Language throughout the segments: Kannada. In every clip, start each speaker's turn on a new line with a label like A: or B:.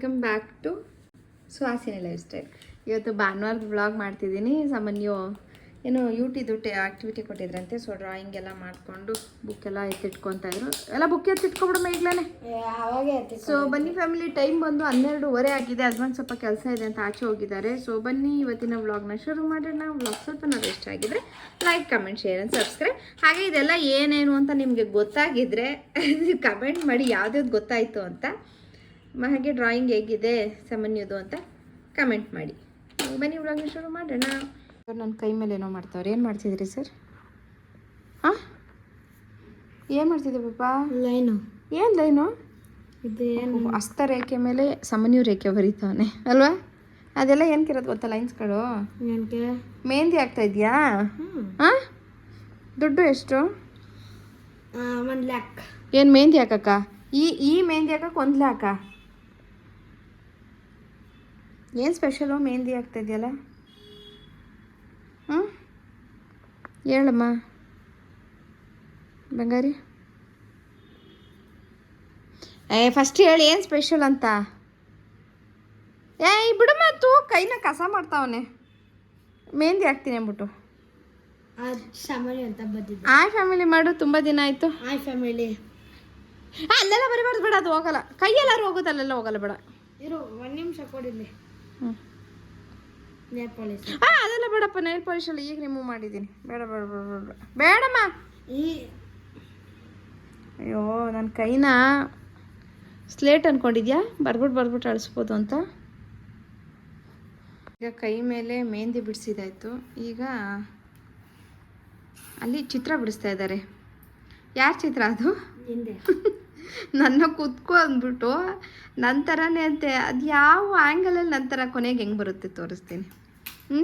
A: Welcome back to Suhasini lifestyle ಇವತ್ತು ಭಾನುವಾರದ ವ್ಲಾಗ್ ಮಾಡ್ತಿದ್ದೀನಿ. ಸಾಮಾನ್ಯ ಏನು ಯೂಟಿದು ಟೆ ಆ್ಯಕ್ಟಿವಿಟಿ ಕೊಟ್ಟಿದ್ರಂತೆ ಸೊ ಡ್ರಾಯಿಂಗ್ ಎಲ್ಲ ಮಾಡಿಕೊಂಡು ಬುಕ್ ಎಲ್ಲ ಎತ್ತಿಟ್ಕೊತಾ ಇದ್ರು ಎಲ್ಲ ಬುಕ್ ಎತ್ತಿಟ್ಕೊಬಿಡು
B: ಈಗಲೇ
A: ಸೊ ಬನ್ನಿ ಫ್ಯಾಮಿಲಿ ಟೈಮ್ ಬಂದು ಹನ್ನೆರಡುವರೆ ಆಗಿದೆ. ಹಸ್ಬೆಂಡ್ ಸ್ವಲ್ಪ ಕೆಲಸ ಇದೆ ಅಂತ ಆಚೆ ಹೋಗಿದ್ದಾರೆ. ಸೊ ಬನ್ನಿ ಇವತ್ತಿನ ವ್ಲಾಗ್ನ ಶುರು ಮಾಡೋಣ. ವ್ಲಾಗ್ ಸ್ವಲ್ಪ ನಾವು ಇಷ್ಟ ಆಗಿದ್ರೆ like comment share and subscribe ಹಾಗೆ ಇದೆಲ್ಲ ಏನೇನು ಅಂತ ನಿಮಗೆ ಗೊತ್ತಾಗಿದ್ರೆ ಕಮೆಂಟ್ ಮಾಡಿ ಯಾವ್ದು ಗೊತ್ತಾಯಿತು ಅಂತ ಹಾಗೆ ಡ್ರಾಯಿಂಗ್ ಹೇಗಿದೆ ಸಾಮಾನ್ಯದು ಅಂತ ಕಮೆಂಟ್ ಮಾಡಿ. ಬನ್ನಿ ಇವಾಗ ಶುರು ಮಾಡೋಣ. ನನ್ನ ಕೈ ಮೇಲೆ ಏನೋ ಮಾಡ್ತಾವ್ರೆ. ಏನು ಮಾಡ್ತಿದ್ರಿ ಸರ್? ಹಾಂ ಏನು ಮಾಡ್ತಿದ್ದೆ ಪಾಪ
B: ಲೈನು.
A: ಏನು ಲೈನು?
B: ಇದು
A: ಹಸ್ತ ರೇಖೆ ಮೇಲೆ ಸಾಮಾನ್ಯ ರೇಖೆ ಬರೀತಾನೆ ಅಲ್ವಾ? ಅದೆಲ್ಲ ಏನಕ್ಕಿರೋದು ಗೊತ್ತಾ ಲೈನ್ಸ್ಗಳು ಮೆಹಂದಿ ಆಗ್ತಾ ಇದೆಯಾ? ಹಾಂ ದುಡ್ಡು ಎಷ್ಟು?
B: ಒಂದು ಲ್ಯಾಕ್.
A: ಏನು ಮೆಹಂದಿ ಹಾಕಕ್ಕ? ಈ ಈ ಮೆಹಂದಿ ಹಾಕಕ್ಕೆ ಒಂದು ಲಾಕ ಏನು ಸ್ಪೆಷಲು ಮೆಹಂದಿ ಆಗ್ತಾ ಇದೆಯಲ್ಲ ಹ್ಞೂ ಹೇಳಮ್ಮ. ಬಂಗಾರಿ? ಏ ಫಸ್ಟ್ ಹೇಳಿ ಏನು ಸ್ಪೆಷಲ್ ಅಂತ? ಏ ಬಿಡಮ್ಮ ತೂ ಕೈನ ಕಸ ಮಾಡ್ತಾವನೆ. ಮೆಹಂದಿ ಹಾಕ್ತೀನಿ ಅಂದ್ಬಿಟ್ಟು.
B: ಆ ಅಂತ ಬಂದಿದ್ದೆ.
A: ಆಯ್ ಫ್ಯಾಮಿಲಿ ಮಾಡು ತುಂಬ ದಿನ ಆಯಿತು.
B: ಆ ಫ್ಯಾಮಿಲಿ
A: ಅಲ್ಲೆಲ್ಲ ಬರಿಬಾರ್ದು ಬೇಡ ಅದು ಹೋಗಲ್ಲ. ಕೈಯೆಲ್ಲಾರು ಹೋಗುತ್ತೆ ಅಲ್ಲೆಲ್ಲ ಹೋಗಲ್ಲ ಬೇಡ.
B: ಇರು ಒಂದು ನಿಮಿಷ ಕೊಡಿಲ್ಲಿ.
A: ಆ ಅದೆಲ್ಲ ಬೇಡಪ್ಪ ನೈಲ್ ಪಾಲಿಶ್ ಎಲ್ಲ ಈಗ ರಿಮೂವ್ ಮಾಡಿದ್ದೀನಿ. ಬೇಡ ಬೇಡ ಬೇಡ ಬೇಡ ಬೇಡ. ಬೇಡಮ್ಮ.
B: ಈ
A: ಅಯ್ಯೋ ನನ್ನ ಕೈನ ಸ್ಲೇಟ್ ಅನ್ಕೊಂಡಿದ್ಯಾ? ಬರ್ಬಿಟ್ಟು ಬರ್ಬಿಟ್ಟು ಅಳಿಸ್ಬೋದು ಅಂತ. ಈಗ ಕೈ ಮೇಲೆ ಮೆಹಂದಿ ಬಿಡಿಸಿದಾಯ್ತು. ಈಗ ಅಲ್ಲಿ ಚಿತ್ರ ಬಿಡಿಸ್ತಾ ಇದ್ದಾರೆ ಯಾರ ಚಿತ್ರ ಅದು? ನನ್ನ ಕುತ್ಕೊ ಅಂದ್ಬಿಟ್ಟು ನಂತರನೇ ಅಂತೆ ಅದು ಯಾವ ಆ್ಯಂಗಲಲ್ಲಿ ನಂತರ ಕೊನೆಗೆ ಹೆಂಗೆ ಬರುತ್ತೆ ತೋರಿಸ್ತೀನಿ. ಹ್ಞೂ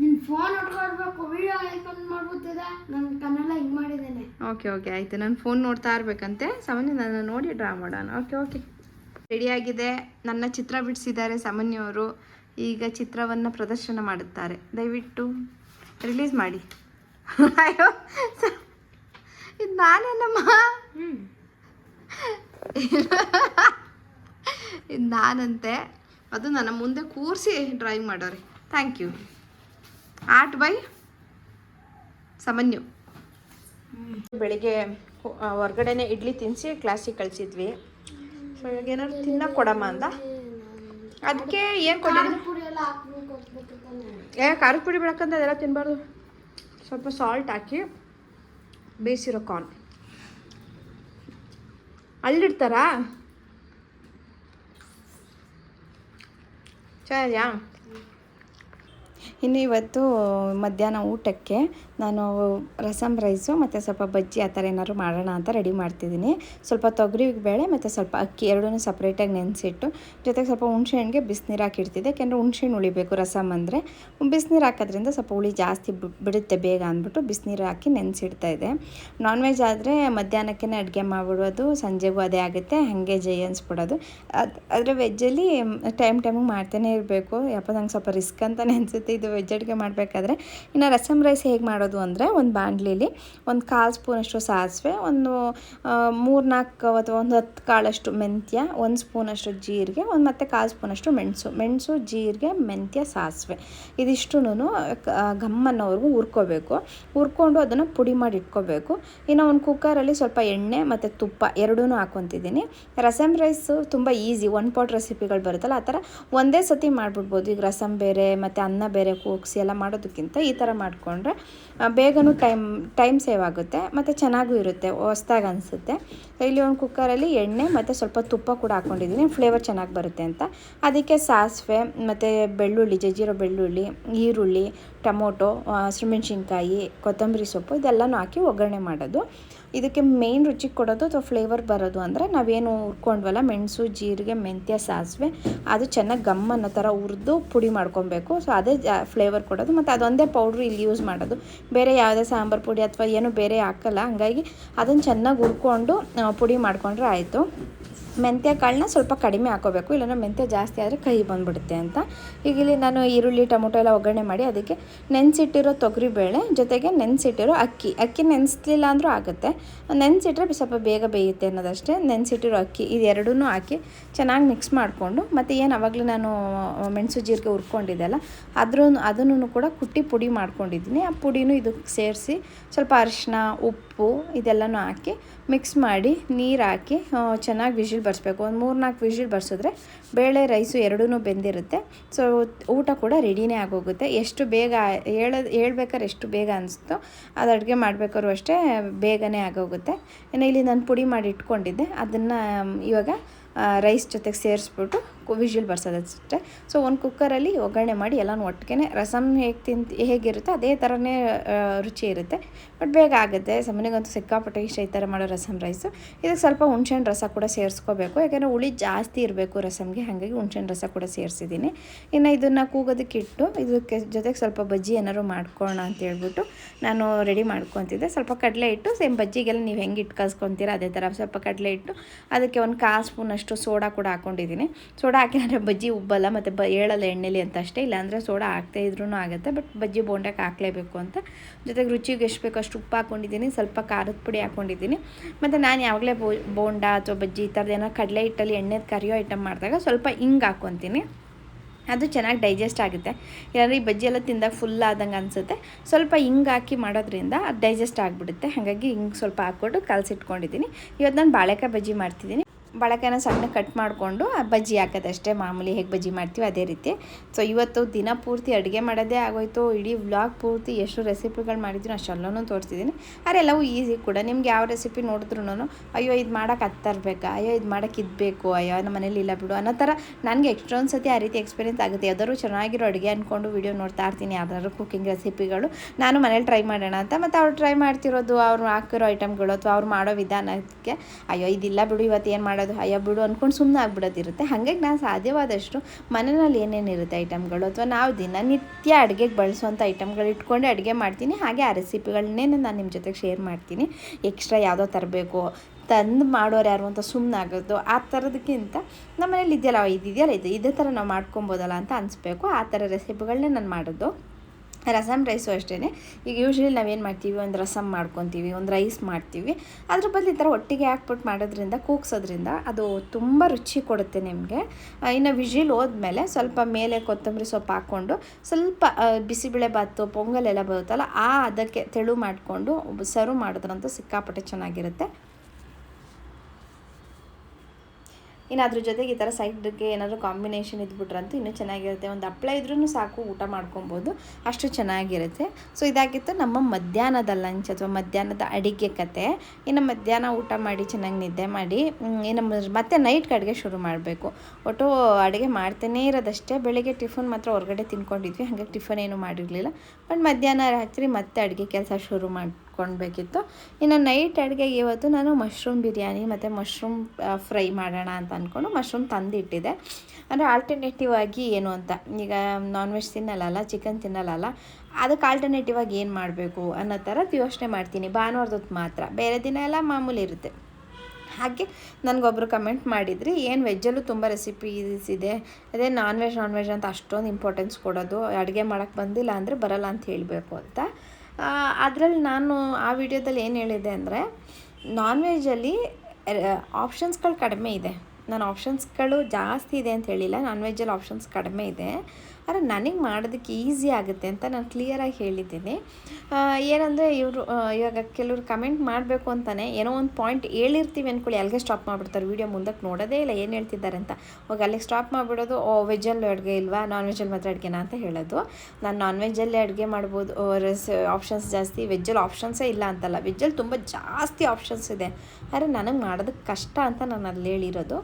B: ನಿನ್ನ ಫೋನ್ ಹೊಡ್ಕೊಡ್ಬೇಕು ವಿಡಿಯೋ ನನ್ನ ಕನ್ನೆಲ್ಲ ಹಿಂಗೆ ಮಾಡಿದ್ದೇನೆ.
A: ಓಕೆ ಓಕೆ ಆಯಿತು. ನಾನು ಫೋನ್ ನೋಡ್ತಾ ಇರಬೇಕಂತೆ. ಸಾಮಾನ್ಯ ನನ್ನ ನೋಡಿ ಡ್ರಾ ಮಾಡೋಣ. ಓಕೆ ಓಕೆ ರೆಡಿಯಾಗಿದೆ ನನ್ನ ಚಿತ್ರ ಬಿಡಿಸಿದ್ದಾರೆ ಸಾಮಾನ್ಯವರು ಈಗ ಚಿತ್ರವನ್ನು ಪ್ರದರ್ಶನ ಮಾಡುತ್ತಾರೆ. ದಯವಿಟ್ಟು ರಿಲೀಸ್ ಮಾಡಿ. ಅಯ್ಯೋ ಇದು ನಾನೇನಮ್ಮ?
B: ಹ್ಞೂ
A: ಇದು ನಾನಂತೆ. ಅದು ನನ್ನ ಮುಂದೆ ಕೂರಿಸಿ drawing ಮಾಡೋರಿ. Thank you art by Samanyu. ಬೆಳಿಗ್ಗೆ ಹೊರಗಡೆನೆ ಇಡ್ಲಿ ತಿನ್ನಿಸಿ ಕ್ಲಾಸಿಗೆ ಕಳಿಸಿದ್ವಿ. ಸೊ ಇವಾಗ ಏನಾದ್ರು ತಿನ್ನಕ್ಕೆ ಕೊಡಮ್ಮ ಅಂದ. ಅದಕ್ಕೆ ಏನು ಏ ಖಾರದ ಪುಡಿ ಬೆಳಕಂತ ಅದೆಲ್ಲ ತಿನ್ನಬಾರ್ದು ಸ್ವಲ್ಪ ಸಾಲ್ಟ್ ಹಾಕಿ ಬೇಯಿಸಿರೋ ಕಾರ್ನ್ ಅಲ್ಲಿಡ್ತಾರಾ? ಚೆನ್ನಾಗಿದೆಯಾ? ಇನ್ನು ಇವತ್ತು ಮಧ್ಯಾಹ್ನ ಊಟಕ್ಕೆ ನಾನು ರಸಮ್ ರೈಸು ಮತ್ತು ಸ್ವಲ್ಪ ಬಜ್ಜಿ ಆ ಥರ ಏನಾದ್ರು ಮಾಡೋಣ ಅಂತ ರೆಡಿ ಮಾಡ್ತಿದ್ದೀನಿ. ಸ್ವಲ್ಪ ತೊಗರಿ ಬೇಳೆ ಮತ್ತು ಸ್ವಲ್ಪ ಅಕ್ಕಿ ಎರಡೂ ಸಪ್ರೇಟಾಗಿ ನೆನೆಸಿಟ್ಟು, ಜೊತೆಗೆ ಸ್ವಲ್ಪ ಹುಣ್ಸೆಹಣ್ಣಿಗೆ ಬಿಸಿನೀರು ಹಾಕಿಡ್ತಿದ್ದೆ. ಯಾಕೆಂದರೆ ಹುಣ್ಸೆಹಣ್ಣು ಉಳಿಬೇಕು ರಸಮ್ ಅಂದರೆ. ಬಿಸಿನೀರು ಹಾಕೋದ್ರಿಂದ ಸ್ವಲ್ಪ ಹುಳಿ ಜಾಸ್ತಿ ಬಿಡುತ್ತೆ ಬೇಗ ಅಂದ್ಬಿಟ್ಟು ಬಿಸಿನೀರು ಹಾಕಿ ನೆನೆಸಿಡ್ತಾ ಇದೆ ನಾನ್ ವೆಜ್ ಆದರೆ ಮಧ್ಯಾಹ್ನಕ್ಕೆ ಅಡುಗೆ ಮಾಡಿಬಿಡೋದು, ಸಂಜೆಗೂ ಅದೇ ಆಗುತ್ತೆ, ಹಾಗೆ ಜೈ ಅನ್ಸ್ಬಿಡೋದು. ಅದು, ಆದರೆ ವೆಜ್ಜಲ್ಲಿ ಟೈಮ್ ಟೈಮಿಗೆ ಮಾಡ್ತಾನೆ ಇರಬೇಕು. ಯಾಕೆ ನಂಗೆ ಸ್ವಲ್ಪ ರಿಸ್ಕ್ ಅಂತಲೇ ಅನಿಸುತ್ತೆ. ಇದು ವೆಜ್ ಅಡುಗೆ ಮಾಡಬೇಕಾದ್ರೆ. ಇನ್ನು ರಸಮ್ ರೈಸ್ ಹೇಗೆ ಮಾಡೋದು? ಅಂದರೆ ಒಂದು ಬಾಣಲಿಲಿ ಒಂದು ಕಾಲು ಸ್ಪೂನಷ್ಟು ಸಾಸಿವೆ, ಒಂದು ಮೂರು ನಾಲ್ಕು ಅಥವಾ ಒಂದು ಹತ್ತು ಕಾಳಷ್ಟು ಮೆಂತ್ಯ, ಒಂದು ಸ್ಪೂನಷ್ಟು ಜೀರಿಗೆ, ಒಂದು ಮತ್ತು ಕಾಲು ಸ್ಪೂನಷ್ಟು ಮೆಣಸು. ಮೆಣಸು, ಜೀರಿಗೆ, ಮೆಂತ್ಯ, ಸಾಸಿವೆ. ಇದಿಷ್ಟು ಗಮ್ಮನ್ನವರೆಗೂ ಹುರ್ಕೋಬೇಕು. ಹುರ್ಕೊಂಡು ಅದನ್ನು ಪುಡಿ ಮಾಡಿ ಇಟ್ಕೋಬೇಕು. ಇನ್ನು ಒಂದು ಕುಕ್ಕರಲ್ಲಿ ಸ್ವಲ್ಪ ಎಣ್ಣೆ ಮತ್ತು ತುಪ್ಪ ಎರಡೂ ಹಾಕ್ಕೊತಿದ್ದೀನಿ ರಸಮ್ ರೈಸು ತುಂಬ ಈಸಿ. ಒನ್ ಪಾಟ್ ರೆಸಿಪಿಗಳು ಬರುತ್ತಲ್ಲ, ಆ ಥರ ಒಂದೇ ಸತಿ ಮಾಡಿಬಿಡ್ಬೋದು. ಈಗ ರಸಮ್ ಬೇರೆ, ಮತ್ತು ಅನ್ನ ಬೇರೆ ಕೂಗಿಸಿ ಎಲ್ಲ ಮಾಡೋದಕ್ಕಿಂತ ಈ ಥರ ಮಾಡಿಕೊಂಡ್ರೆ ಬೇಗನೂ ಟೈಮ್ ಟೈಮ್ ಸೇವ್ ಆಗುತ್ತೆ, ಮತ್ತು ಚೆನ್ನಾಗೂ ಇರುತ್ತೆ, ಹೊಸ್ದಾಗಿ ಅನಿಸುತ್ತೆ. ಇಲ್ಲಿ ಒಂದು ಕುಕ್ಕರಲ್ಲಿ ಎಣ್ಣೆ ಮತ್ತು ಸ್ವಲ್ಪ ತುಪ್ಪ ಕೂಡ ಹಾಕ್ಕೊಂಡಿದ್ದೀನಿ ಫ್ಲೇವರ್ ಚೆನ್ನಾಗಿ ಬರುತ್ತೆ ಅಂತ. ಅದಕ್ಕೆ ಸಾಸಿವೆ, ಮತ್ತು ಬೆಳ್ಳುಳ್ಳಿ ಜಜ್ಜಿರೋ ಬೆಳ್ಳುಳ್ಳಿ, ಈರುಳ್ಳಿ, ಟೊಮೊಟೊ ಹಸಿಮೆಣ್ಸಿನ್ಕಾಯಿ ಕೊತ್ತಂಬರಿ ಸೊಪ್ಪು, ಇದೆಲ್ಲನೂ ಹಾಕಿ ಒಗ್ಗರಣೆ ಮಾಡೋದು. ಇದಕ್ಕೆ ಮೇನ್ ರುಚಿ ಕೊಡೋದು ಅಥವಾ ಫ್ಲೇವರ್ ಬರೋದು ಅಂದರೆ ನಾವೇನು ಹುರ್ಕೊಂಡ್ವಲ್ಲ ಮೆಣಸು, ಜೀರಿಗೆ, ಮೆಂತ್ಯ, ಸಾಸಿವೆ, ಅದು ಚೆನ್ನಾಗಿ ಗಮ್ ಅನ್ನೋ ಥರ ಹುರಿದು ಪುಡಿ ಮಾಡ್ಕೊಬೇಕು. ಸೊ ಅದೇ ಫ್ಲೇವರ್ ಕೊಡೋದು. ಮತ್ತು ಅದೊಂದೇ ಪೌಡ್ರ್ ಇಲ್ಲಿ ಯೂಸ್ ಮಾಡೋದು. ಬೇರೆ ಯಾವುದೇ ಸಾಂಬಾರು ಪುಡಿ ಅಥವಾ ಏನು ಬೇರೆ ಹಾಕಲ್ಲ. ಹಾಗಾಗಿ ಅದನ್ನು ಚೆನ್ನಾಗಿ ಹುರ್ಕೊಂಡು ಪುಡಿ ಮಾಡಿಕೊಂಡ್ರೆ ಆಯಿತು. ಮೆಂತ್ಯ ಕಾಳನ್ನ ಸ್ವಲ್ಪ ಕಡಿಮೆ ಹಾಕೋಬೇಕು, ಇಲ್ಲಾಂದ್ರೆ ಮೆಂತ್ಯ ಜಾಸ್ತಿ ಆದರೆ ಕಹಿ ಬಂದುಬಿಡುತ್ತೆ ಅಂತ. ಈಗ ಇಲ್ಲಿ ನಾನು ಈರುಳ್ಳಿ, ಟೊಮೊಟೊ ಎಲ್ಲ ಒಗ್ಗರಣೆ ಮಾಡಿ ಅದಕ್ಕೆ ನೆನೆಸಿಟ್ಟಿರೋ ತೊಗರಿಬೇಳೆ ಜೊತೆಗೆ ನೆನೆಸಿಟ್ಟಿರೋ ಅಕ್ಕಿ. ಅಕ್ಕಿ ನೆನೆಸ್ಲಿಲ್ಲ ಅಂದರೂ ಆಗುತ್ತೆ. ನೆನೆಸಿಟ್ರೆ ಸ್ವಲ್ಪ ಬೇಗ ಬೇಯುತ್ತೆ ಅನ್ನೋದಷ್ಟೇ. ನೆನೆಸಿಟ್ಟಿರೋ ಅಕ್ಕಿ ಇದೆರಡೂ ಹಾಕಿ ಚೆನ್ನಾಗಿ ಮಿಕ್ಸ್ ಮಾಡಿಕೊಂಡು, ಮತ್ತು ಏನು ಅವಾಗಲೇ ನಾನು ಮೆಣಸು ಜೀರಿಗೆ ಹುರ್ಕೊಂಡಿದ್ದೆಲ್ಲ ಅದ್ರೂ ಅದನ್ನು ಕೂಡ ಕುಟ್ಟಿ ಪುಡಿ ಮಾಡ್ಕೊಂಡಿದ್ದೀನಿ. ಆ ಪುಡಿನೂ ಇದಕ್ಕೆ ಸೇರಿಸಿ ಸ್ವಲ್ಪ ಅರಿಶಿನ ಉಪ್ಪು ಇದೆಲ್ಲನೂ ಹಾಕಿ ಮಿಕ್ಸ್ ಮಾಡಿ ನೀರು ಹಾಕಿ ಚೆನ್ನಾಗಿ ವಿಷಿಲ್ ಬರ್ಸ್ಬೇಕು. ಒಂದು ಮೂರು ನಾಲ್ಕು ವಿಷಿಲ್ ಬರ್ಸಿದ್ರೆ ಬೇಳೆ, ರೈಸು ಎರಡೂ ಬೆಂದಿರುತ್ತೆ. ಸೊ ಊಟ ಕೂಡ ರೆಡಿನೇ ಆಗೋಗುತ್ತೆ. ಎಷ್ಟು ಬೇಗ ಹೇಳೋದು ಹೇಳ್ಬೇಕಾದ್ರೆ ಎಷ್ಟು ಬೇಗ ಅನಿಸ್ತೋ ಅದು ಅಡುಗೆ ಮಾಡಬೇಕಾದ್ರೂ ಅಷ್ಟೇ ಬೇಗನೆ ಆಗೋಗುತ್ತೆ. ಇನ್ನು ಇಲ್ಲಿ ನಾನು ಪುಡಿ ಮಾಡಿ ಇಟ್ಕೊಂಡಿದ್ದೆ. ಅದನ್ನು, ಇವಾಗ ರೈಸ್ ಜೊತೆಗೆ ಸೇರಿಸ್ಬಿಟ್ಟು ವಿಷಿಲ್ ಬರ್ಸೋದಷ್ಟೇ ಸೊ ಒಂದು ಕುಕ್ಕರಲ್ಲಿ ಒಗ್ಗರಣೆ ಮಾಡಿ ಎಲ್ಲನೂ ಒಟ್ಟಿಗೆ ರಸಮ್ ಹೇಗೆ ತಿಂತ ಹೇಗಿರುತ್ತೆ ಅದೇ ಥರನೇ ರುಚಿ ಇರುತ್ತೆ. ಬಟ್ ಬೇಗ ಆಗುತ್ತೆ. ಸಮನಿಗಂತೂ ಸಿಕ್ಕಾಪಟ್ಟೆ ಇಷ್ಟ ಈ ಥರ ಮಾಡೋ ರಸಮ್ ರೈಸು ಇದಕ್ಕೆ ಸ್ವಲ್ಪ ಹುಣ್ಸೆಹಣ್ಣು ರಸ ಕೂಡ ಸೇರಿಸ್ಕೋಬೇಕು. ಯಾಕೆಂದರೆ ಹುಳಿ ಜಾಸ್ತಿ ಇರಬೇಕು ರಸಮ್ಗೆ ಹಾಗಾಗಿ ಹುಣ್ಸೆಹಣ್ಣು ರಸ ಕೂಡ ಸೇರಿಸಿದ್ದೀನಿ. ಇನ್ನು ಇದನ್ನು ಕೂಗೋದಕ್ಕೆ ಇಟ್ಟು, ಇದಕ್ಕೆ ಜೊತೆಗೆ ಸ್ವಲ್ಪ ಬಜ್ಜಿ ಏನಾದ್ರು ಮಾಡ್ಕೊಳ್ಳೋಣ ಅಂತ ಹೇಳ್ಬಿಟ್ಟು ನಾನು ರೆಡಿ ಮಾಡ್ಕೊತಿದ್ದೆ. ಸ್ವಲ್ಪ ಕಡಲೆ ಇಟ್ಟು ಸೇಮ್ ಬಜ್ಜಿಗೆಲ್ಲ ನೀವು ಹೆಂಗೆ ಇಟ್ಟು ಅದೇ ಥರ ಸ್ವಲ್ಪ ಕಡಲೆ ಇಟ್ಟು ಅದಕ್ಕೆ ಒಂದು ಕಾಲು ಸ್ಪೂನಷ್ಟು ಸೋಡಾ ಕೂಡ ಹಾಕ್ಕೊಂಡಿದ್ದೀನಿ ಸೋಡಾ ಹಾಕಿದ್ರೆ ಬಜ್ಜಿ ಉಬ್ಬಲ್ಲ, ಮತ್ತು ಬ ಹೇಳಲ್ಲ ಎಣ್ಣೆಲಿ ಅಂತ ಅಷ್ಟೇ. ಇಲ್ಲಾಂದರೆ ಸೋಡಾ ಹಾಕ್ತಾ ಇದ್ರೂ ಆಗುತ್ತೆ, ಬಟ್ ಬಜ್ಜಿ ಬೋಂಡಕ್ಕೆ ಹಾಕಲೇಬೇಕು ಅಂತ. ಜೊತೆಗೆ ರುಚಿಗೆ ಎಷ್ಟು ಬೇಕು ಅಷ್ಟು ಉಪ್ಪು ಹಾಕ್ಕೊಂಡಿದ್ದೀನಿ, ಸ್ವಲ್ಪ ಖಾರದ ಪುಡಿ ಹಾಕ್ಕೊಂಡಿದ್ದೀನಿ. ಮತ್ತು ನಾನು ಯಾವಾಗಲೇ ಬೋ, ಬೋಂಡ ಅಥವಾ ಬಜ್ಜಿ ಈ ಥರದ ಏನೋ ಕಡಲೆ ಹಿಟ್ಟಲ್ಲಿ ಎಣ್ಣೆದು ಕರಿಯೋ ಐಟಮ್ ಮಾಡಿದಾಗ ಸ್ವಲ್ಪ ಹಿಂಗೆ ಹಾಕ್ಕೊತೀನಿ. ಅದು ಚೆನ್ನಾಗಿ ಡೈಜೆಸ್ಟ್ ಆಗುತ್ತೆ. ಇಲ್ಲಾಂದರೆ ಈ ಬಜ್ಜಿ ಎಲ್ಲ ತಿಂದಾಗ ಫುಲ್ ಆದಂಗೆ ಅನಿಸುತ್ತೆ. ಸ್ವಲ್ಪ ಹಿಂಗೆ ಹಾಕಿ ಮಾಡೋದ್ರಿಂದ ಅದು ಡೈಜೆಸ್ಟ್ ಆಗಿಬಿಡುತ್ತೆ. ಹಾಗಾಗಿ ಹಿಂಗೆ ಸ್ವಲ್ಪ ಹಾಕ್ಬಿಟ್ಟು ಕಲಸಿಟ್ಕೊಂಡಿದ್ದೀನಿ. ಇವತ್ತು ನಾನು ಬಾಳೆಕಾಯಿ ಬಜ್ಜಿ ಮಾಡ್ತಿದ್ದೀನಿ. ಬಾಳೆಕಾಯಿನ ಸಣ್ಣ ಕಟ್ ಮಾಡಿಕೊಂಡು ಬಜ್ಜಿ ಹಾಕೋದಷ್ಟೇ. ಮಾಮೂಲಿ ಹೇಗೆ ಬಜ್ಜಿ ಮಾಡ್ತೀವಿ ಅದೇ ರೀತಿ. ಸೊ ಇವತ್ತು ದಿನ ಪೂರ್ತಿ ಅಡುಗೆ ಮಾಡೋದೇ ಆಗೋಯ್ತು. ಇಡೀ ವ್ಲಾಗ್ ಪೂರ್ತಿ ಎಷ್ಟು ರೆಸಿಪಿಗಳು ಮಾಡಿದ್ದೀನಿ ಅಷ್ಟೆಲ್ಲನೂ ತೋರಿಸಿದ್ದೀನಿ. ಅದೆಲ್ಲವೂ ಈಸಿ ಕೂಡ. ನಿಮ್ಗೆ ಯಾವ ರೆಸಿಪಿ ನೋಡಿದ್ರು ಅಯ್ಯೋ, ಇದು ಮಾಡೋಕೆ ಹತ್ತು ತರಬೇಕಾ ಅಯ್ಯೋ, ಇದು ಮಾಡೋಕೆ ಇದು ಬೇಕು ಅಯ್ಯೋ, ನಮ್ಮ ಮನೇಲಿ ಇಲ್ಲ ಬಿಡು. ಅನ್ನೋ ಥರ ನನಗೆ ಎಷ್ಟೊಂದು ಸತಿ ಆ ರೀತಿ ಎಕ್ಸ್ಪೀರಿಯೆನ್ಸ್ ಆಗುತ್ತೆ. ಯಾವ್ದಾದ್ರು ಚೆನ್ನಾಗಿರೋ ಅಡುಗೆ ಅಂದ್ಕೊಂಡು ವಿಡಿಯೋ ನೋಡ್ತಾ ಇರ್ತೀನಿ. ಯಾವ್ದಾದ್ರು ಕುಕ್ಕಿಂಗ್ ರೆಸಿಪಿಗಳು ನಾನು ಮನೇಲಿ ಟ್ರೈ ಮಾಡೋಣ ಅಂತ. ಮತ್ತು ಅವ್ರು ಟ್ರೈ ಮಾಡ್ತಿರೋದು, ಅವ್ರು ಹಾಕಿರೋ ಐಟಮ್ಗಳು ಅಥವಾ ಅವ್ರು ಮಾಡೋ ವಿಧಾನಕ್ಕೆ, ಅಯ್ಯೋ, ಇದಿಲ್ಲ ಬಿಡು, ಇವತ್ತು ಏನು ಮಾಡೋದು? ಅಯ್ಯೋ ಬಿಡು ಅಂದ್ಕೊಂಡು ಸುಮ್ಮನೆ ಆಗ್ಬಿಡೋದಿರುತ್ತೆ. ಹಾಗಾಗಿ ನಾನು ಸಾಧ್ಯವಾದಷ್ಟು ಮನೆಯಲ್ಲಿ ಏನೇನಿರುತ್ತೆ ಐಟಮ್ಗಳು ಅಥವಾ ನಾವು ದಿನನಿತ್ಯ ಅಡುಗೆಗೆ ಬಳಸುವಂಥ ಐಟಮ್ಗಳು ಇಟ್ಕೊಂಡೆ ಅಡುಗೆ ಮಾಡ್ತೀನಿ, ಹಾಗೆ ಆ ರೆಸಿಪಿಗಳನ್ನೇ ನಾನು ನಿಮ್ಮ ಜೊತೆಗೆ ಶೇರ್ ಮಾಡ್ತೀನಿ. ಎಕ್ಸ್ಟ್ರಾ ಯಾವುದೋ ತರಬೇಕು, ತಂದು ಮಾಡೋರು ಯಾರು ಅಂತ ಸುಮ್ಮನೆ ಆಗೋದು, ಆ ಥರದಕ್ಕಿಂತ ನಮ್ಮ ಮನೇಲಿ ಇದೆಯಲ್ಲ, ಇದಿದೆಯಲ್ಲ, ಇದು, ಇದೇ ಥರ ನಾವು ಮಾಡ್ಕೊಬೋದಲ್ಲ ಅಂತ ಅನಿಸ್ಬೇಕು. ಆ ಥರ ರೆಸಿಪಿಗಳನ್ನೇ ನಾನು ಮಾಡೋದು. ರಸಮ್ ರೈಸು ಅಷ್ಟೇ ಈಗ ಯೂಶ್ವಲಿ ನಾವೇನು ಮಾಡ್ತೀವಿ? ಒಂದು ರಸಮ್ ಮಾಡ್ಕೊತೀವಿ, ಒಂದು ರೈಸ್ ಮಾಡ್ತೀವಿ. ಅದ್ರ ಬದಲು ಈ ಥರ ಒಟ್ಟಿಗೆ ಹಾಕ್ಬಿಟ್ಟು ಮಾಡೋದ್ರಿಂದ, ಕೂಗ್ಸೋದ್ರಿಂದ ಅದು ತುಂಬ ರುಚಿ ಕೊಡುತ್ತೆ ನಿಮಗೆ. ಇನ್ನು ವಿಜಿಲ್ ಹೋದ್ಮೇಲೆ ಸ್ವಲ್ಪ ಮೇಲೆ ಕೊತ್ತಂಬರಿ ಸೊಪ್ಪು ಹಾಕ್ಕೊಂಡು, ಸ್ವಲ್ಪ ಬಿಸಿಬೇಳೆಬಾತು ಬಿಸಿಬೇಳೆ ಬಾತು ಪೊಂಗಲ್ ಎಲ್ಲ ಬರುತ್ತಲ್ಲ, ಆ ಅದಕ್ಕೆ ತೆಳು ಮಾಡಿಕೊಂಡು, ಸರ್ವ್ ಮಾಡಿದ್ರಂತೂ ಸಿಕ್ಕಾಪಟ್ಟೆ ಚೆನ್ನಾಗಿರುತ್ತೆ. ಇನ್ನು ಅದ್ರ ಜೊತೆಗೆ ಈ ಥರ ಸೈಡ್ಗೆ ಏನಾದರೂ ಕಾಂಬಿನೇಷನ್ ಇದ್ಬಿಟ್ರಂತೂ ಇನ್ನೂ ಚೆನ್ನಾಗಿರುತ್ತೆ. ಒಂದು ಹಪ್ಳ ಇದ್ರೂ ಸಾಕು, ಊಟ ಮಾಡ್ಕೊಬೋದು, ಅಷ್ಟು ಚೆನ್ನಾಗಿರುತ್ತೆ. ಸೊ ಇದಾಗಿತ್ತು ನಮ್ಮ ಮಧ್ಯಾಹ್ನದ ಲಂಚ್ ಅಥವಾ ಮಧ್ಯಾಹ್ನದ ಅಡಿಗೆ ಕತೆ. ಇನ್ನು ಮಧ್ಯಾಹ್ನ ಊಟ ಮಾಡಿ, ಚೆನ್ನಾಗಿ ನಿದ್ದೆ ಮಾಡಿ ಇನ್ನು ಮತ್ತೆ ನೈಟ್ಗೆ ಅಡುಗೆ ಶುರು ಮಾಡಬೇಕು. ಒಟ್ಟು ಅಡುಗೆ ಮಾಡ್ತಾನೇ ಇರೋದಷ್ಟೇ. ಬೆಳಿಗ್ಗೆ ಟಿಫನ್ ಮಾತ್ರ ಹೊರಗಡೆ ತಿನ್ಕೊಂಡಿದ್ವಿ, ಹಾಗಾಗಿ ಟಿಫನ್ ಏನು ಮಾಡಿರಲಿಲ್ಲ. ಬಟ್ ಮಧ್ಯಾಹ್ನ ರಾತ್ರಿ ಮತ್ತೆ ಅಡುಗೆ ಕೆಲಸ ಶುರು ಮಾಡ್ಕೊಳ್ಬೇಕಿತ್ತು. ಇನ್ನು ನೈಟ್ ಅಡುಗೆಗೆ ಇವತ್ತು ನಾನು ಮಶ್ರೂಮ್ ಬಿರಿಯಾನಿ ಮತ್ತು ಮಶ್ರೂಮ್ ಫ್ರೈ ಮಾಡೋಣ ಅಂತ ಅಂದ್ಕೊಂಡು ಮಶ್ರೂಮ್ ತಂದಿಟ್ಟಿದೆ. ಅಂದರೆ ಆಲ್ಟರ್ನೇಟಿವ್ ಆಗಿ ಏನು ಅಂತ? ಈಗ ನಾನ್ ವೆಜ್ ತಿನ್ನಲ್ಲ ಚಿಕನ್ ತಿನ್ನಲ್ಲ ಅದಕ್ಕೆ ಆಲ್ಟರ್ನೇಟಿವ್ ಆಗಿ ಏನು ಮಾಡಬೇಕು ಅನ್ನೋ ಥರ ಯೋಚನೆ ಮಾಡ್ತೀನಿ. ಭಾನುವಾರದೊತ್ತು ಮಾತ್ರ. ಬೇರೆ ದಿನ ಎಲ್ಲ ಮಾಮೂಲಿ ಇರುತ್ತೆ. ಹಾಗೆ ನನಗೊಬ್ಬರು ಕಮೆಂಟ್ ಮಾಡಿದ್ರಿ, ಏನು ವೆಜ್ಜಲ್ಲೂ ತುಂಬ ರೆಸಿಪೀಸ್ ಇದೆ. ಅದೇ ನಾನ್ ವೆಜ್ ನಾನ್ ವೆಜ್ ಅಂತ ಅಷ್ಟೊಂದು ಇಂಪಾರ್ಟೆನ್ಸ್ ಕೊಡೋದು. ಅಡುಗೆ ಮಾಡೋಕ್ಕೆ ಬಂದಿಲ್ಲ ಅಂದರೆ ಬರಲ್ಲ ಅಂತ ಹೇಳಬೇಕು, ಅಂತ. ಅದರಲ್ಲಿ ನಾನು ಆ ವಿಡಿಯೋದಲ್ಲಿ ಏನು ಹೇಳಿದೆ ಅಂದರೆ ನಾನ್ ವೆಜ್ಜಲ್ಲಿ ಆಪ್ಷನ್ಸ್ಗಳು ಕಡಿಮೆ ಇದೆ. ನಾನು ಆಪ್ಷನ್ಸ್ಗಳು ಜಾಸ್ತಿ ಇದೆ ಅಂತ ಹೇಳಿಲ್ಲ. ನಾನ್ ವೆಜ್ಜಲ್ಲಿ ಆಪ್ಷನ್ಸ್ ಕಡಿಮೆ ಇದೆ. ಆದರೆ ನನಗೆ ಮಾಡೋದಕ್ಕೆ ಈಸಿ ಆಗುತ್ತೆ ಅಂತ ನಾನು ಕ್ಲಿಯರಾಗಿ ಹೇಳಿದ್ದೀನಿ. ಏನಂದರೆ ಇವರು ಇವಾಗ ಕೆಲವರು ಕಮೆಂಟ್ ಮಾಡಬೇಕು ಅಂತಲೇ ಏನೋ ಒಂದು ಪಾಯಿಂಟ್ ಹೇಳಿರ್ತೀವಿ ಅಂದ್ಕೊಳ್ಳಿ ಅಲ್ಲಿಗೆ ಸ್ಟಾಪ್ ಮಾಡಿಬಿಡ್ತಾರೆ. ವೀಡಿಯೋ ಮುಂದಕ್ಕೆ ನೋಡೋದೇ ಇಲ್ಲ ಏನು ಹೇಳ್ತಿದ್ದಾರೆ ಅಂತ. ಅವಾಗ ಅಲ್ಲಿಗೆ ಸ್ಟಾಪ್ ಮಾಡಿಬಿಡೋದು, ಓ ವೆಜ್ಜಲ್ಲಿ ಅಡುಗೆ ಇಲ್ವಾ? ನಾನ್ ವೆಜ್ಜಲ್ಲಿ ಮಾತ್ರ ಅಡುಗೆನಾ ಅಂತ ಹೇಳೋದು. ನಾನು ನಾನ್ ವೆಜ್ಜಲ್ಲೇ ಅಡುಗೆ ಮಾಡ್ಬೋದು. ರೆಸ್ ಆಪ್ಷನ್ಸ್ ಜಾಸ್ತಿ. ವೆಜ್ಜಲ್ಲಿ ಆಪ್ಷನ್ಸೇ ಇಲ್ಲ ಅಂತಲ್ಲ. ವೆಜ್ಜಲ್ಲಿ ತುಂಬ ಜಾಸ್ತಿ ಆಪ್ಷನ್ಸ್ ಇದೆ. ಆದರೆ ನನಗೆ ಮಾಡೋದಕ್ಕೆ ಕಷ್ಟ ಅಂತ ನಾನು ಅಲ್ಲಿ ಹೇಳಿರೋದು.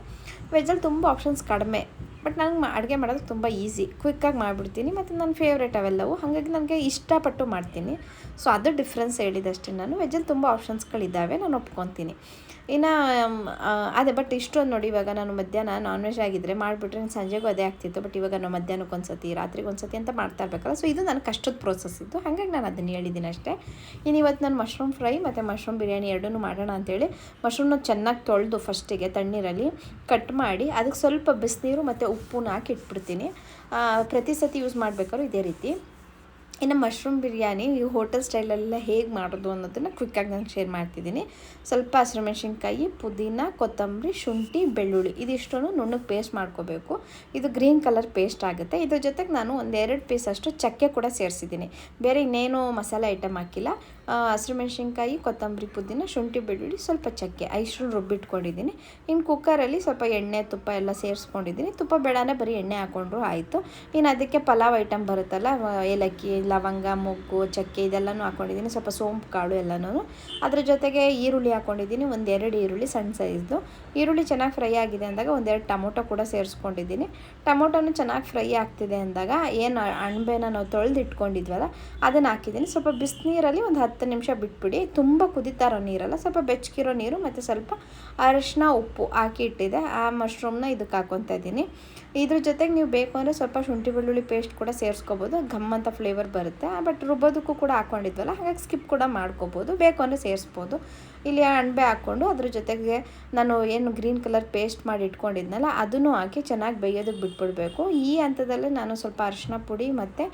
A: ವೆಜ್ಜಲ್ಲಿ ತುಂಬ ಆಪ್ಷನ್ಸ್ ಕಡಿಮೆ. ಬಟ್ ನನಗೆ ಅಡುಗೆ ಮಾಡೋದು ತುಂಬ ಈಸಿ. ಕ್ವಿಕ್ಕಾಗಿ ಮಾಡಿಬಿಡ್ತೀನಿ ಮತ್ತು ನನ್ನ ಫೇವ್ರೇಟ್ ಅವೆಲ್ಲವೂ. ಹಾಗಾಗಿ ನನಗೆ ಇಷ್ಟಪಟ್ಟು ಮಾಡ್ತೀನಿ. ಸೊ ಅದು ಡಿಫ್ರೆನ್ಸ್ ಹೇಳಿದಷ್ಟೇ ನಾನು. ವೆಜ್ಜಲ್ಲಿ ತುಂಬ ಆಪ್ಷನ್ಸ್ಗಳಿದ್ದಾವೆ ನಾನು ಒಪ್ಕೊತೀನಿ. ಇನ್ನು ಅದೇ ಬಟ್ ಇಷ್ಟೊಂದು ನೋಡಿ ಇವಾಗ ನಾನು ಮಧ್ಯಾಹ್ನ ನಾನ್ ವೆಜ್ ಆಗಿದ್ದರೆ ಮಾಡಿಬಿಟ್ರೆ ಸಂಜೆಗೂ ಅದೇ ಆಗ್ತಿತ್ತು ಬಟ್ ಇವಾಗ ನಾವು ಮಧ್ಯಾಹ್ನಕ್ಕೆ ಒಂದ್ಸತಿ, ರಾತ್ರಿಗೆ ಒಂದ್ಸತಿ ಅಂತ ಮಾಡ್ತಾ ಇರ್ಬೇಕಲ್ಲ ಸೊ ಇದು ನನ್ನ ಕಷ್ಟದ ಪ್ರೋಸೆಸ್ ಇತ್ತು. ಹಾಗಾಗಿ ನಾನು ಅದನ್ನು ಹೇಳಿದ್ದೀನಿ ಅಷ್ಟೇ. ಇನ್ನು ಇವತ್ತು ನಾನು ಮಶ್ರೂಮ್ ಫ್ರೈ ಮತ್ತು ಮಶ್ರೂಮ್ ಬಿರಿಯಾನಿ ಎರಡೂ ಮಾಡೋಣ ಅಂತೇಳಿ ಮಶ್ರೂಮ್ನ ಚೆನ್ನಾಗಿ ತೊಳೆದು ಫಸ್ಟಿಗೆ ತಣ್ಣೀರಲ್ಲಿ ಕಟ್ ಮಾಡಿ ಅದಕ್ಕೆ ಸ್ವಲ್ಪ ಬಿಸಿನೀರು ಮತ್ತು ಉಪ್ಪನ್ನ ಹಾಕಿ ಇಟ್ಬಿಡ್ತೀನಿ. ಪ್ರತಿ ಸತಿ ಯೂಸ್ ಮಾಡಬೇಕಾದ್ರೂ ಇದೇ ರೀತಿ. ಇನ್ನು ಮಶ್ರೂಮ್ ಬಿರಿಯಾನಿ, ಈ ಹೋಟೆಲ್ ಸ್ಟೈಲಲ್ಲೆಲ್ಲ ಹೇಗೆ ಮಾಡೋದು ಅನ್ನೋದನ್ನು ಕ್ವಿಕ್ಕಾಗಿ ನಾನು ಶೇರ್ ಮಾಡ್ತಿದ್ದೀನಿ. ಸ್ವಲ್ಪ ಹಸಿರು ಮೆಣಸಿನ್ಕಾಯಿ, ಪುದೀನ, ಕೊತ್ತಂಬರಿ, ಶುಂಠಿ, ಬೆಳ್ಳುಳ್ಳಿ. ಇದಿಷ್ಟನ್ನು ನುಣ್ಣಗೆ ಪೇಸ್ಟ್ ಮಾಡ್ಕೋಬೇಕು. ಇದು ಗ್ರೀನ್ ಕಲರ್ ಪೇಸ್ಟ್ ಆಗುತ್ತೆ. ಇದ್ರ ಜೊತೆಗೆ ನಾನು ಒಂದೆರಡು ಪೀಸ್ ಅಷ್ಟು ಚಕ್ಕೆ ಕೂಡ ಸೇರಿಸಿದ್ದೀನಿ. ಬೇರೆ ಇನ್ನೇನು ಮಸಾಲೆ ಐಟಮ್ ಹಾಕಿಲ್ಲ. ಹಸಿರು ಮೆಣಸಿನ್ಕಾಯಿ, ಕೊತ್ತಂಬರಿ ಪುದೀನ, ಶುಂಠಿ ಬೆಳ್ಳುಳ್ಳಿ, ಸ್ವಲ್ಪ ಚಕ್ಕೆ ಐಶ್ರು ರುಬ್ಬಿಟ್ಕೊಂಡಿದ್ದೀನಿ ಇನ್ನು ಕುಕ್ಕರಲ್ಲಿ ಸ್ವಲ್ಪ ಎಣ್ಣೆ, ತುಪ್ಪ ಎಲ್ಲ ಸೇರಿಸ್ಕೊಂಡಿದ್ದೀನಿ. ತುಪ್ಪ ಬೇಡನೇ ಬರೀ ಎಣ್ಣೆ ಹಾಕೊಂಡ್ರು ಆಯಿತು. ಇನ್ನು ಅದಕ್ಕೆ ಪಲಾವ್ ಐಟಮ್ ಬರುತ್ತಲ್ಲ ಏಲಕ್ಕಿ, ಲವಂಗ, ಮೊಗ್ಗು, ಚಕ್ಕೆ ಇದೆಲ್ಲನೂ ಹಾಕ್ಕೊಂಡಿದ್ದೀನಿ ಸ್ವಲ್ಪ ಸೋಂಪು, ಕಾಳು ಎಲ್ಲನೂ ಅದ್ರ ಜೊತೆಗೆ ಈರುಳ್ಳಿ ಹಾಕ್ಕೊಂಡಿದ್ದೀನಿ ಒಂದೆರಡು ಈರುಳ್ಳಿ ಸಣ್ಣ ಸೈಜ್ದು ಈರುಳ್ಳಿ ಚೆನ್ನಾಗಿ ಫ್ರೈ ಆಗಿದೆ ಅಂದಾಗ ಒಂದೆರಡು ಟೊಮೊಟೊ ಕೂಡ ಸೇರಿಸ್ಕೊಂಡಿದ್ದೀನಿ. ಟೊಮೊಟೊನು ಚೆನ್ನಾಗಿ ಫ್ರೈ ಆಗ್ತಿದೆ ಅಂದಾಗ ಏನು ಅಣಬೆನ ನಾವು ತೊಳೆದಿಟ್ಕೊಂಡಿದ್ವಲ್ಲ, ಅದನ್ನು ಹಾಕಿದ್ದೀನಿ. ಸ್ವಲ್ಪ ಬಿಸಿನೀರಲ್ಲಿ ಒಂದು ಹತ್ತು ನಿಮಿಷ ಬಿಟ್ಬಿಡಿ. ತುಂಬ ಕುದಿತಾ ಇರೋ ನೀರಲ್ಲ, ಸ್ವಲ್ಪ ಬೆಚ್ಚಗಿರೋ ನೀರು ಮತ್ತು ಸ್ವಲ್ಪ ಅರಶಿನ ಉಪ್ಪು ಹಾಕಿ ಇಟ್ಟಿದೆ. ಆ ಮಶ್ರೂಮ್ನ ಇದಕ್ಕೆ ಹಾಕೊತಾ ಇದ್ದೀನಿ. ಇದ್ರ ಜೊತೆಗೆ ನೀವು ಬೇಕು ಅಂದರೆ ಸ್ವಲ್ಪ ಶುಂಠಿ ಬೆಳ್ಳುಳ್ಳಿ ಪೇಸ್ಟ್ ಕೂಡ ಸೇರಿಸ್ಕೋಬೋದು. ಘಮ್ ಅಂತ ಫ್ಲೇವರ್ ಬರುತ್ತೆ. ಬಟ್ ರುಬ್ಬೋದಕ್ಕೂ ಕೂಡ ಹಾಕ್ಕೊಂಡಿದ್ವಲ್ಲ ಹಾಗಾಗಿ ಸ್ಕಿಪ್ ಕೂಡ ಮಾಡ್ಕೋಬೋದು. ಬೇಕು ಅಂದರೆ ಸೇರಿಸ್ಬೋದು. ಇಲ್ಲಿ ಅಣಬೆ ಹಾಕ್ಕೊಂಡು ಅದ್ರ ಜೊತೆಗೆ ನಾನು ಏನು ಗ್ರೀನ್ ಕಲರ್ ಪೇಸ್ಟ್ ಮಾಡಿ ಇಟ್ಕೊಂಡಿದ್ನಲ್ಲ, ಅದನ್ನು ಹಾಕಿ ಚೆನ್ನಾಗಿ ಬೇಯೋದಕ್ಕೆ ಬಿಟ್ಬಿಡಬೇಕು. ಈ ಹಂತದಲ್ಲೇ ನಾನು ಸ್ವಲ್ಪ ಅರಿಶಿನ ಪುಡಿ ಮತ್ತು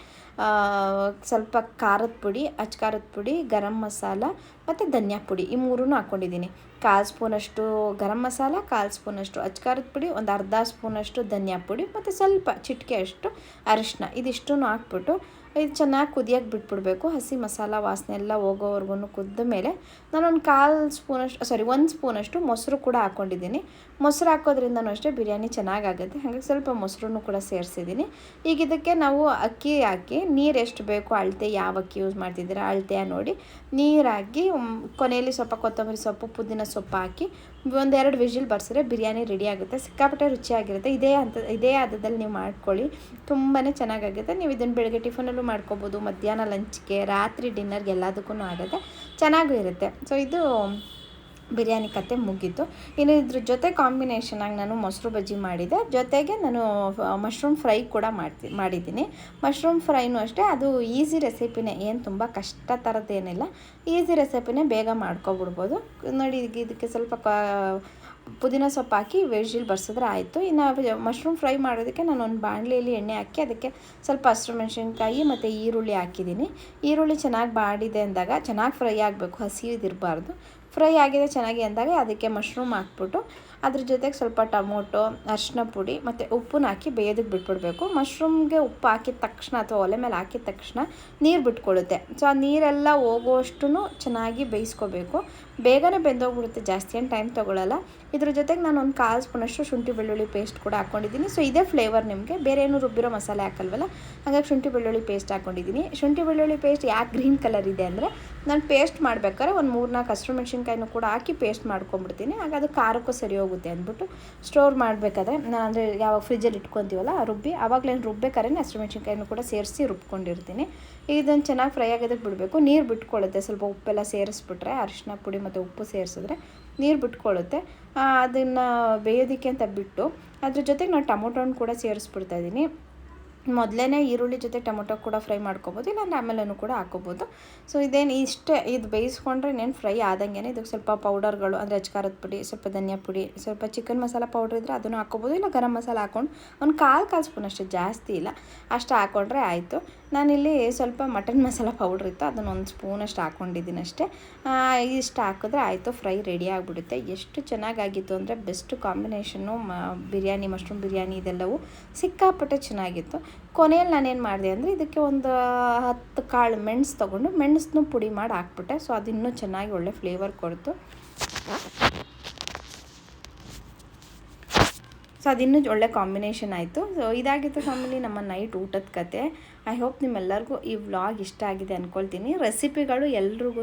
A: ಸ್ವಲ್ಪ ಖಾರದ ಪುಡಿ ಅಚ್ ಖಾರದ ಪುಡಿ, ಗರಂ ಮಸಾಲ ಮತ್ತು ಧನಿಯಾ ಪುಡಿ ಈ ಮೂರೂ ಹಾಕ್ಕೊಂಡಿದ್ದೀನಿ ಕಾಲು ಸ್ಪೂನಷ್ಟು ಗರಂ ಮಸಾಲ, ಕಾಲು ಸ್ಪೂನಷ್ಟು ಅಚ್ ಖಾರದ ಪುಡಿ, ಒಂದು ಅರ್ಧ ಸ್ಪೂನಷ್ಟು ಧನಿಯಾ ಪುಡಿ ಮತ್ತು ಸ್ವಲ್ಪ ಚಿಟಿಕೆ ಅಷ್ಟು ಅರಿಶಿನ ಇದಿಷ್ಟನ್ನು ಹಾಕ್ಬಿಟ್ಟು ಇದು ಚೆನ್ನಾಗಿ ಕುದಿಯೋಕೆ ಬಿಟ್ಬಿಡಬೇಕು. ಹಸಿ ಮಸಾಲ ವಾಸನೆ ಎಲ್ಲ ಹೋಗೋವರೆಗೂ ಕುದ್ದ ಮೇಲೆ ನಾನೊಂದು ಕಾಲು ಸ್ಪೂನಷ್ಟು ಸಾರಿ ಒಂದು ಸ್ಪೂನಷ್ಟು ಮೊಸರು ಕೂಡ ಹಾಕ್ಕೊಂಡಿದ್ದೀನಿ. ಮೊಸರು ಹಾಕೋದ್ರಿಂದನೂ ಅಷ್ಟೇ ಬಿರಿಯಾನಿ ಚೆನ್ನಾಗಾಗುತ್ತೆ. ಹಾಗಾಗಿ ಸ್ವಲ್ಪ ಮೊಸರನ್ನು ಕೂಡ ಸೇರಿಸಿದ್ದೀನಿ. ಈಗ ಇದಕ್ಕೆ ನಾವು ಅಕ್ಕಿ ಹಾಕಿ, ನೀರು ಎಷ್ಟು ಬೇಕು ಅಳತೆ ಯಾವ ಅಕ್ಕಿ ಯೂಸ್ ಮಾಡ್ತಿದ್ದೀರಾ ಅಳತೆಯ ನೋಡಿ. ನೀರು ಕೊನೆಯಲ್ಲಿ ಸ್ವಲ್ಪ ಕೊತ್ತಂಬರಿ ಸೊಪ್ಪು, ಪುದೀನ ಸೊಪ್ಪು ಹಾಕಿ ಒಂದೆರಡು ವಿಜಿಲ್ ಬರ್ಸಿದ್ರೆ ಬಿರಿಯಾನಿ ರೆಡಿ ಆಗುತ್ತೆ, ಸಿಕ್ಕಾಪಟ್ಟೆ ರುಚಿಯಾಗಿರುತ್ತೆ. ಇದೇ ಅಂತ ಇದೇ ಹದದಲ್ಲಿ ನೀವು ಮಾಡ್ಕೊಳ್ಳಿ. ತುಂಬಾ ಚೆನ್ನಾಗಾಗುತ್ತೆ. ನೀವು ಇದನ್ನು ಬೆಳಗ್ಗೆ ಟಿಫನಲ್ಲೂ ಮಾಡ್ಕೋಬೋದು. ಮಧ್ಯಾಹ್ನ ಲಂಚ್ಗೆ, ರಾತ್ರಿ ಡಿನ್ನರ್ಗೆ ಎಲ್ಲದಕ್ಕೂ ಆಗುತ್ತೆ. ಚೆನ್ನಾಗೂ ಇರುತ್ತೆ. ಸೊ ಇದು ಬಿರಿಯಾನಿ ಕತೆ ಮುಗೀತು. ಇನ್ನು ಇದ್ರ ಜೊತೆ ಕಾಂಬಿನೇಷನಾಗಿ ನಾನು ಮೊಸರು ಬಜ್ಜಿ ಮಾಡಿದೆ. ಜೊತೆಗೆ ನಾನು ಮಶ್ರೂಮ್ ಫ್ರೈ ಕೂಡ ಮಾಡ್ತಿ, ಮಾಡಿದ್ದೀನಿ. ಮಶ್ರೂಮ್ ಫ್ರೈನೂ ಅಷ್ಟೇ. ಅದು ಈಸಿ ರೆಸಿಪಿನೇ ಏನು ತುಂಬ ಕಷ್ಟ ಥರದ್ದೇನಿಲ್ಲ ಈಸಿ ರೆಸಿಪಿನೇ ಬೇಗ ಮಾಡ್ಕೊಬಿಡ್ಬೋದು. ನೋಡಿ, ಇದಕ್ಕೆ ಸ್ವಲ್ಪ ಕಾ, ಪುದೀನ ಸೊಪ್ಪು ಹಾಕಿ ವೆಜಿಲ್ ಬರ್ಸಿದ್ರೆ ಆಯಿತು. ಇನ್ನು ಮಶ್ರೂಮ್ ಫ್ರೈ ಮಾಡೋದಕ್ಕೆ ನಾನು ಒಂದು ಬಾಣಲೆಯಲ್ಲಿ ಎಣ್ಣೆ ಹಾಕಿ ಅದಕ್ಕೆ ಸ್ವಲ್ಪ ಹಸಿರು ಮೆಣಸಿನ್ಕಾಯಿ ಮತ್ತು ಈರುಳ್ಳಿ ಹಾಕಿದ್ದೀನಿ. ಈರುಳ್ಳಿ ಚೆನ್ನಾಗಿ ಬಾಡಿದೆ ಅಂದಾಗ ಚೆನ್ನಾಗಿ ಫ್ರೈ ಆಗಬೇಕು. ಹಸಿದಿರಬಾರ್ದು. ಫ್ರೈ ಆಗಿದೆ ಚೆನ್ನಾಗಿ ಅಂದಾಗ ಅದಕ್ಕೆ ಮಶ್ರೂಮ್ ಹಾಕ್ಬಿಟ್ಟು ಅದ್ರ ಜೊತೆಗೆ ಸ್ವಲ್ಪ ಟೊಮೊಟೊ ಅರಿಶಿನ ಪುಡಿ ಮತ್ತು ಉಪ್ಪನ್ನ ಹಾಕಿ ಬೇಯೋದಕ್ಕೆ ಬಿಟ್ಬಿಡಬೇಕು. ಮಶ್ರೂಮ್ಗೆ ಉಪ್ಪು ಹಾಕಿದ ತಕ್ಷಣ ಅಥವಾ ಒಲೆ ಮೇಲೆ ಹಾಕಿದ ತಕ್ಷಣ ನೀರು ಬಿಟ್ಕೊಳ್ಳುತ್ತೆ ಸೊ ಆ ನೀರೆಲ್ಲ ಹೋಗೋಷ್ಟು ಚೆನ್ನಾಗಿ ಬೇಯಿಸ್ಕೋಬೇಕು. ಬೇಗನೆ ಬೆಂದೋಗ್ಬಿಡುತ್ತೆ. ಜಾಸ್ತಿ ಏನು ಟೈಮ್ ತೊಗೊಳ್ಳಲ್ಲ ಇದ್ರ ಜೊತೆಗೆ ನಾನು ಒಂದು ಕಾಲು ಸ್ಪೂನಷ್ಟು ಶುಂಠಿ ಬೆಳ್ಳುಳ್ಳಿ ಪೇಸ್ಟ್ ಕೂಡ ಹಾಕ್ಕೊಂಡಿದ್ದೀನಿ ಸೊ ಇದೇ ಫ್ಲೇವರ್ ನಿಮಗೆ. ಬೇರೆ ಏನು ರುಬ್ಬಿರೋ ಮಸಾಲೆ ಹಾಕಲ್ವಲ್ಲ? ಹಾಗಾಗಿ ಶುಂಠಿ ಬೆಳ್ಳುಳ್ಳಿ ಪೇಸ್ಟ್ ಹಾಕ್ಕೊಂಡಿದ್ದೀನಿ ಶುಂಠಿ ಬೆಳ್ಳುಳ್ಳಿ ಪೇಸ್ಟ್ ಯಾಕೆ ಗ್ರೀನ್ ಕಲರ್ ಇದೆ ಅಂದರೆ, ನಾನು ಪೇಸ್ಟ್ ಮಾಡ್ಬೇಕಾದ್ರೆ ಒಂದು ಮೂರು ನಾಲ್ಕು ಹಸಿರು ಮೆಣಸಿನ್ಕಾಯಿನೂ ಕೂಡ ಹಾಕಿ ಪೇಸ್ಟ್ ಮಾಡ್ಕೊಂಬಿಡ್ತೀನಿ ಹಾಗೆ ಅದು ಖಾರಕ್ಕೂ ಸರಿ ಹೋಗುತ್ತೆ ಅಂದ್ಬಿಟ್ಟು ಸ್ಟೋರ್ ಮಾಡಬೇಕಾದ್ರೆ ನಾನು ಅಂದರೆ ಯಾವಾಗ ಫ್ರಿಜ್ಜಲ್ಲಿ ಇಟ್ಕೊತೀವಲ್ಲ ರುಬ್ಬಿ, ಆವಾಗಲೇ ರುಬ್ಬೇಕಾದ್ರೆ ಹಸಿರು ಮೆಣಸಿನ್ಕಾಯಿನೂ ಕೂಡ ಸೇರಿಸಿ ರುಬ್ಕೊಂಡಿರ್ತೀನಿ. ಇದನ್ನು ಚೆನ್ನಾಗಿ ಫ್ರೈ ಆಗೋದಕ್ಕೆ ಬಿಡಬೇಕು. ನೀರು ಬಿಟ್ಕೊಳ್ಳುತ್ತೆ. ಸ್ವಲ್ಪ ಉಪ್ಪೆಲ್ಲ ಸೇರಿಸ್ಬಿಟ್ರೆ, ಅರಿಶಿನ ಪುಡಿ ಮತ್ತು ಉಪ್ಪು ಸೇರಿಸಿದ್ರೆ ನೀರು ಬಿಟ್ಕೊಳ್ಳುತ್ತೆ. ಅದನ್ನು ಬೇಯೋದಕ್ಕೆ ಅಂತ ಬಿಟ್ಟು, ಅದ್ರ ಜೊತೆಗೆ ನಾನು ಟೊಮೊಟೊನ ಕೂಡ ಸೇರಿಸ್ಬಿಡ್ತಾ ಇದ್ದೀನಿ. ಮೊದಲೇ ಈರುಳ್ಳಿ ಜೊತೆ ಟೊಮೊಟೊ ಕೂಡ ಫ್ರೈ ಮಾಡ್ಕೊಬೋದು, ಇಲ್ಲಾಂದ್ರೆ ಆಮೇಲೂ ಕೂಡ ಹಾಕೋಬೋದು ಸೊ ಇದೇನು ಇಷ್ಟೇ, ಇದು ಬೇಯಿಸ್ಕೊಂಡ್ರೆ ಇನ್ನೇನು ಫ್ರೈ ಆದಂಗೆ ಇದಕ್ಕೆ ಸ್ವಲ್ಪ ಪೌಡರ್ಗಳು, ಅಂದರೆ ಅಚ್ಕಾರದ ಪುಡಿ, ಸ್ವಲ್ಪ ಧನಿಯಾ ಪುಡಿ, ಸ್ವಲ್ಪ ಚಿಕನ್ ಮಸಾಲ ಪೌಡ್ರ್ ಇದ್ದರೆ ಅದನ್ನು ಹಾಕೋಬೋದು ಇಲ್ಲ ಗರಂ ಮಸಾಲ ಹಾಕ್ಕೊಂಡು ಒಂದು ಕಾಲು ಕಾಲು ಸ್ಪೂನ್ ಅಷ್ಟೇ ಜಾಸ್ತಿ ಇಲ್ಲ, ಅಷ್ಟು ಹಾಕ್ಕೊಂಡ್ರೆ ಆಯಿತು. ನಾನಿಲ್ಲಿ ಸ್ವಲ್ಪ ಮಟನ್ ಮಸಾಲ ಪೌಡ್ರ್ ಇತ್ತು, ಅದನ್ನು ಒಂದು ಸ್ಪೂನಷ್ಟು ಹಾಕ್ಕೊಂಡಿದ್ದೀನಿ ಅಷ್ಟೇ. ಇಷ್ಟು ಹಾಕಿದ್ರೆ ಆಯಿತು, ಫ್ರೈ ರೆಡಿ ಆಗಿಬಿಡುತ್ತೆ. ಎಷ್ಟು ಚೆನ್ನಾಗಾಗಿತ್ತು ಅಂದರೆ best combination biryani mushroom biryani ಇದೆಲ್ಲವೂ ಸಿಕ್ಕಾಪಟ್ಟೆ ಚೆನ್ನಾಗಿತ್ತು. ಕೊನೆಯಲ್ಲಿ ನಾನೇನು ಮಾಡಿದೆ ಅಂದರೆ ಇದಕ್ಕೆ ಒಂದು ಹತ್ತು ಕಾಳು ಮೆಣಸು ತೊಗೊಂಡು ಮೆಣಸನ್ನು ಪುಡಿ ಮಾಡಿ ಹಾಕ್ಬಿಟ್ಟೆ. ಸೊ ಅದಿನ್ನೂ ಚೆನ್ನಾಗಿ ಒಳ್ಳೆ ಫ್ಲೇವರ್ ಕೊಡ್ತು. ಸೊ ಅದಿನ್ನೂ ಒಳ್ಳೆ ಕಾಂಬಿನೇಷನ್ ಆಯಿತು. ಸೊ ಇದಾಗಿತ್ತು ಫ್ಯಾಮಿಲಿ ನಮ್ಮ ನೈಟ್ ಊಟದ ಕತೆ. ಐ ಹೋಪ್ ನಿಮ್ಮೆಲ್ಲರಿಗೂ ಈ ವ್ಲಾಗ್ ಇಷ್ಟ ಆಗಿದೆ ಅಂದ್ಕೊಳ್ತೀನಿ ರೆಸಿಪಿಗಳು ಎಲ್ರಿಗೂ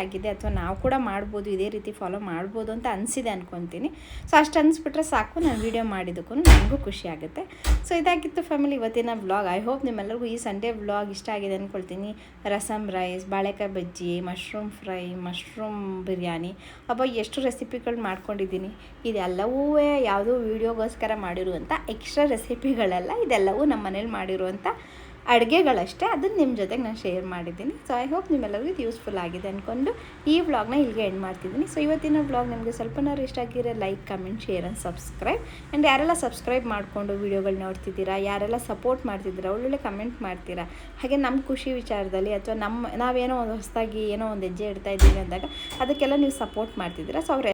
A: ಆಗಿದೆ ಅಥವಾ ನಾವು ಕೂಡ ಮಾಡ್ಬೋದು, ಇದೇ ರೀತಿ ಫಾಲೋ ಮಾಡ್ಬೋದು ಅಂತ ಅನಿಸಿದೆ ಅಂದ್ಕೊತೀನಿ ಸೊ ಅಷ್ಟು ಅನಿಸ್ಬಿಟ್ರೆ ಸಾಕು, ನಾನು ವೀಡಿಯೋ ಮಾಡಿದ್ದಕ್ಕೂ ನನಗೂ ಖುಷಿ ಆಗುತ್ತೆ. ಸೊ ಇದಾಗಿತ್ತು ಫ್ಯಾಮಿಲಿ ಇವತ್ತಿನ ವ್ಲಾಗ್ ಐ ಹೋಪ್ ನಿಮ್ಮೆಲ್ಲರಿಗೂ ಈ ಸಂಡೇ ವ್ಲಾಗ್ ಇಷ್ಟ ಆಗಿದೆ ಅಂದ್ಕೊಳ್ತೀನಿ ರಸಮ್ ರೈಸ್ ಬಾಳೆಕಾಯಿ bajji mushroom fry mushroom biryani ಅಬ್ಬ, ಎಷ್ಟು ರೆಸಿಪಿಗಳು ಮಾಡ್ಕೊಂಡಿದ್ದೀನಿ. ಇದೆಲ್ಲವೂ ಯಾವುದೋ ವೀಡಿಯೋಗೋಸ್ಕರ ಮಾಡಿರುವಂಥ ಎಕ್ಸ್ಟ್ರಾ ರೆಸಿಪಿಗಳೆಲ್ಲ ಇದೆಲ್ಲವೂ ನಮ್ಮ ಮನೇಲಿ ಮಾಡಿರುವಂಥ ಅಡುಗೆಗಳಷ್ಟೇ ಅದನ್ನು ನಿಮ್ಮ ಜೊತೆಗೆ ನಾನು ಶೇರ್ ಮಾಡಿದ್ದೀನಿ. ಸೊ ಐ ಹೋಪ್ ನಿಮ್ಮೆಲ್ಲರಿಗೂ ಇದು ಯೂಸ್ಫುಲ್ ಆಗಿದೆ ಅಂದ್ಕೊಂಡು ಈ ವ್ಲಾಗ್ನ ಇಲ್ಲಿಗೆ ಎಂಡ್ ಮಾಡ್ತಿದ್ದೀನಿ. ಸೊ ಇವತ್ತಿನ ವ್ಲಾಗ್ ನಿಮಗೆ ಸ್ವಲ್ಪನಾರು ಇಷ್ಟ ಆಗಿರೋ like comment share and subscribe and ಯಾರೆಲ್ಲ ಸಬ್ಸ್ಕ್ರೈಬ್ ಮಾಡಿಕೊಂಡು ವೀಡಿಯೋಗಳು ನೋಡ್ತಿದ್ದೀರಾ, ಯಾರೆಲ್ಲ ಸಪೋರ್ಟ್ ಮಾಡ್ತಿದ್ದೀರಾ, ಒಳ್ಳೊಳ್ಳೆ ಕಮೆಂಟ್ ಮಾಡ್ತೀರಾ, ಹಾಗೆ ನಮ್ಮ ಖುಷಿ ವಿಚಾರದಲ್ಲಿ ಅಥವಾ ನಮ್ಮ ನಾವೇನೋ ಒಂದು ಹೊಸದಾಗಿ ಏನೋ ಒಂದು ಹೆಜ್ಜೆ ಇಡ್ತಾ ಇದ್ದೀವಿ ಅಂದಾಗ ಅದಕ್ಕೆಲ್ಲ ನೀವು ಸಪೋರ್ಟ್ ಮಾಡ್ತಿದ್ದೀರಾ. ಸೊ ಅವ್ರೆ